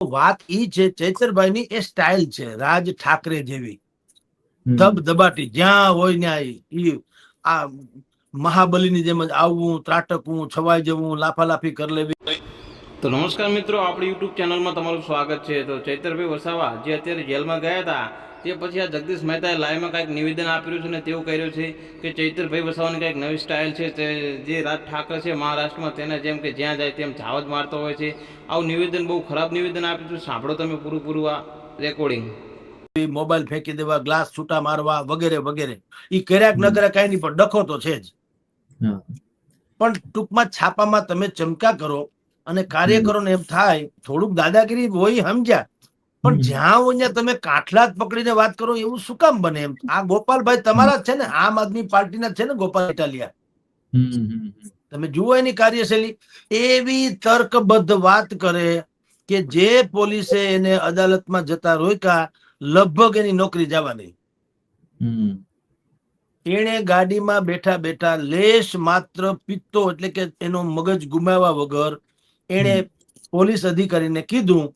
વાત ઈ છે ચૈતરભાઈ ની એ સ્ટાઇલ છે રાજ ઠાકરે જેવી. ધબ ધબાટી જ્યાં હોય ત્યાં ઈ- ઈ આ મહાબલીની જેમ જ આવવું ત્રાટકવું છવાઈ જવું લાફાલાફી કરી લેવી. તો નમસ્કાર મિત્રો આપણી યુટ્યુબ ચેનલમાં તમારું સ્વાગત છે. તો ચૈતરભાઈ વસાવા જે અત્યારે જેલમાં ગયા હતા તે પછી આ જગદીશ મહેતાએ લાઈવમાં કાંઈક નિવેદન આપ્યું છે ને તેવું કર્યું છે કે ચૈતરભાઈ વસાવાની કાંઈક નવી સ્ટાઇલ છે તે જે રાજ ઠાકરે છે મહારાષ્ટ્રમાં તેને જેમ કે જ્યાં જાય તેમ ઝાવજ મારતો હોય છે. આવું નિવેદન બહુ ખરાબ નિવેદન આપ્યું છે. સાંભળો તમે પૂરું પૂરું આ રેકોર્ડિંગ મોબાઈલ ફેંકી દેવા ગ્લાસ છૂટા મારવા વગેરે વગેરે. ઈ કર્યા ન કર્યા કઈ નહીં પણ ડખો તો છે જ. પણ ટૂંકમાં છાપામાં તમે ચમકા કરો અને કાર્ય કરો ને એમ થાય થોડુંક દાદાગીરી હોય સમજ્યા પણ જ્યાં હોય ત્યાં તમે કાઠલા જ પકડીને વાત કરો એવું શું કામ બને એમ? આ ગોપાલભાઈ તમારા જ છે ને આમ આદમી પાર્ટીના છે ને ગોપાલ ઇટાલિયા. તમે જુઓ એની કાર્યશૈલી. એવી તર્કબદ્ધ વાત કરે કે જે પોલીસે એને અદાલતમાં જતા રોક્યા લગભગ એની નોકરી જવાની. એને એણે ગાડીમાં બેઠા બેઠા લેશ માત્ર પિત્તો એટલે કે એનો મગજ ગુમાવ્યા વગર એણે પોલીસ અધિકારીને કીધું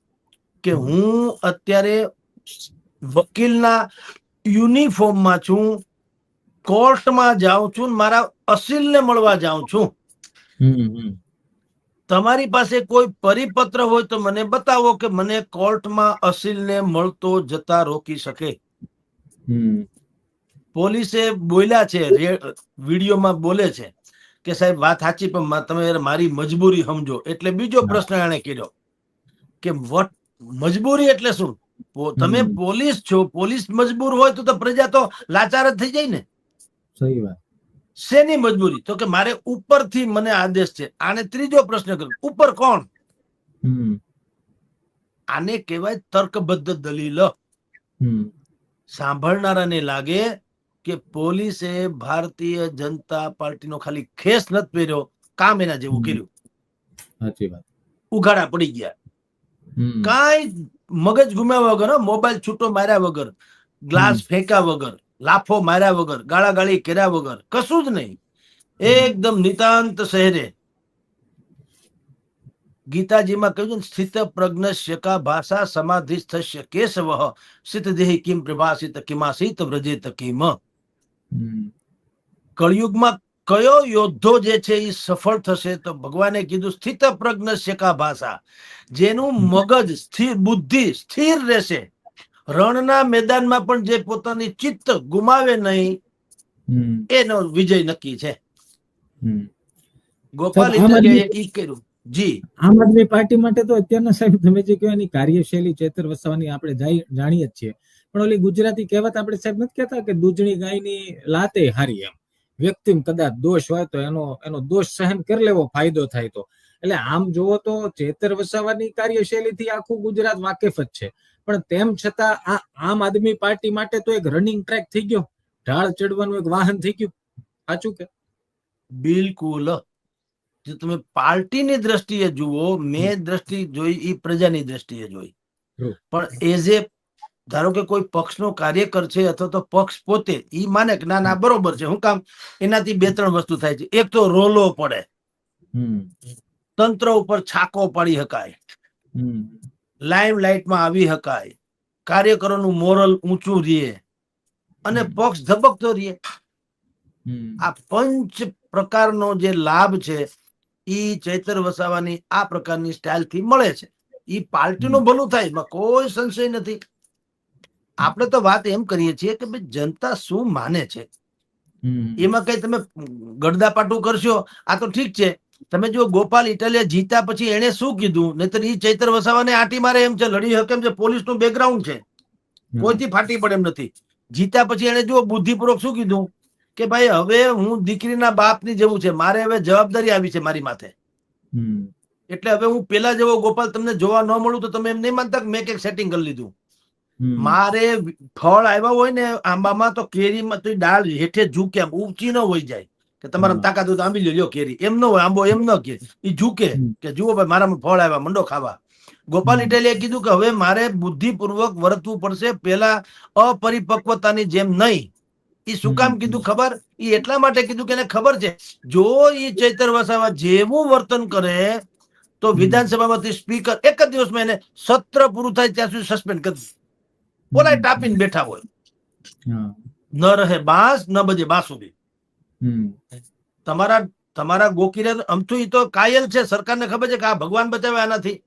કે હું અત્યારે વકીલના યુનિફોર્મમાં છું કોર્ટમાં જાઉં છું મારા અસીલને મળવા જાઉં છું. તમારી પાસે કોઈ પરિપત્ર હોય તો મને બતાવો કે મને કોર્ટમાં અસીલને મળતો જતા રોકી શકે હમ. પોલીસે બોલ્યા છે વિડીયોમાં બોલે છે કે સાહેબ વાત સાચી પણ તમે મારી મજબૂરી સમજો એટલે બીજો પ્રશ્ન એને કર્યો કે વટ મજબૂરી એટલે શું? તમે પોલીસ છો પોલીસ મજબૂર હોય તો પ્રજા તો લાચાર જ થઈ જાય ને. સહી વાત. શેની મજબૂરી? તો કે મારે ઉપરથી મને આદેશ છે. આને ત્રીજો પ્રશ્ન કર્યો ઉપર કોણ? આને કહેવાય તર્કબદ્ધ દલીલ. સાંભળનારાને લાગે કે પોલીસે ભારતીય જનતા પાર્ટીનો ખાલી ખેસ નથી પહેર્યો. કામ એના જેવું કર્યું. સાચી વાત. ઉઘાડા પડી ગયા. કાંઈ મગજ ગુમાવ્યા વગર મોબાઈલ છૂટો માર્યા વગર ગ્લાસ. ફેંક્યા વગર લાફો માર્યા વગર ગાળાગાળી કર્યા વગર કશું જ નહીં. એકદમ નિતાંત શહેરે. ગીતાજીમાં કહ્યું છે સ્થિત પ્રજ્ઞ કા ભાષા સમાધિસ્થસ્ય કેશવ. સિદ્ધદેહી કિમ પ્રભાસિત કિમાસિત વ્રજેત કિમ. હમ. કળિયુગમાં કયો યોદ્ધો જે છે એ સફળ થશે તો ભગવાને કીધું સ્થિત પ્રજ્ઞ કા ભાષા જેનું મગજ સ્થિર બુદ્ધિ સ્થિર રહેશે. રણના મેદાનમાં પણ જે પોતાની ચિત્ત ગુમાવે નહીં એનો વિજય નક્કી છે. ગોપાલ ઈ કર્યું. જી. આમ આદમી પાર્ટી માટે તો અત્યારના સાહેબ તમે જે કહ્યું એની કાર્યશૈલી ચેતર વસાવાની આપણે જાણીએ જ છીએ. પણ ઓલી ગુજરાતી કહેવત આપણે સાહેબ નથી કહેતા કે દૂધણી ગાયની લાતે હારી એમ. વ્યક્તિ કદાચ દોષ હોય તો એનો એનો દોષ સહન કરી લેવો ફાયદો થાય તો. એટલે આમ જુઓ તો ચેતર વસાવાની કાર્યશૈલીથી આખું ગુજરાત વાકેફ જ છે. પણ તેમ છતાં આ આમ આદમી પાર્ટી માટે તો એક રનિંગ ટ્રેક થઈ ગયો. ઢાળ ચડવાનું એક વાહન થઈ ગયું. સાચું કે? બિલકુલ. જો તમે પાર્ટીની દ્રષ્ટિએ જુઓ મેં દ્રષ્ટિ જોઈ એ પ્રજાની દ્રષ્ટિએ જોઈ. પણ એઝ એ ધારો કે કોઈ પક્ષનો કાર્યકર છે અથવા તો પક્ષ પોતે ઈ માને કે ના ના બરોબર છે હું કામ એનાથી બે ત્રણ વસ્તુ થાય છે. એક તો રોલો પડે. હમ. તંત્ર ઉપર છાકો પાડી શકાય લાઈમ લાઇટમાં આવી શકાય કાર્યકરોનું મોરલ ઊંચું રહે. અને પક્ષ ધબકતો રહે. આ પંચ પ્રકારનો જે લાભ છે ઈ ચૈતર વસાવાની આ પ્રકારની સ્ટાઇલથી મળે છે. ઈ પાર્ટીનું ભલું થાય એમાં કોઈ સંશય નથી. આપણે તો વાત એમ કરીએ છીએ કે ભાઈ જનતા શું માને છે? એમાં કઈ તમે ગડદાપાટું કરશો? આ તો ઠીક છે. તમે જો ગોપાલ ઇટાલિયા જીતા પછી એને શું કીધું? નહીતર ઈ ચૈતર વસાવાને આટી મારે એમ છે લડી શકે એમ છે પોલીસનું બેકગ્રાઉન્ડ છે. કોઈથી ફાટી પડે એમ નથી. જીતા પછી એને જો બુદ્ધિપૂર્વક શું કીધું? કે ભાઈ હવે હું દીકરીના બાપની જેવું છે. મારે હવે જવાબદારી આવી છે મારી માથે. એટલે હવે હું પેલા જેવો ગોપાલ તમને જોવા ન મળું તો તમે એમ નહીં માનતા મેં કંઈક સેટિંગ કરી લીધું. મારે ફળ આવ્યા હોય ને આંબામાં તો કેરીમાં તો ડાળ હેઠે ઝૂકે એમ ઊંચી ન હોય જાય. કે તમારા તાકાત હોય તો આંબી લ્યો કેરી. એમ ન હોય આંબો એમ ન કે. એ ઝૂકે. કે જુઓ ભાઈ મારામાં ફળ આવ્યા મંડો ખાવા. ગોપાલ ઇટેલીએ કીધું કે હવે મારે બુદ્ધિપૂર્વક વર્તવું પડશે પેલા અપરિપક્વતાની જેમ નહીં. એ શું કામ કીધું ખબર? એ એટલા માટે કીધું કે એને ખબર છે. જો એ ચૈતર વસાવા જેવું વર્તન કરે તો. વિધાનસભામાંથી સ્પીકર એક જ દિવસમાં એને સત્ર પૂરું થાય ત્યાં સુધી સસ્પેન્ડ કરી. બોલાય ટાપીને બેઠા હોય. ન રહે બાંસ ન બજે બાંસુરી. તમારા તમારા ગોકીરે અમથું એ તો કાયલ છે સરકારને ખબર છે કે આ ભગવાન બચાવે આનાથી.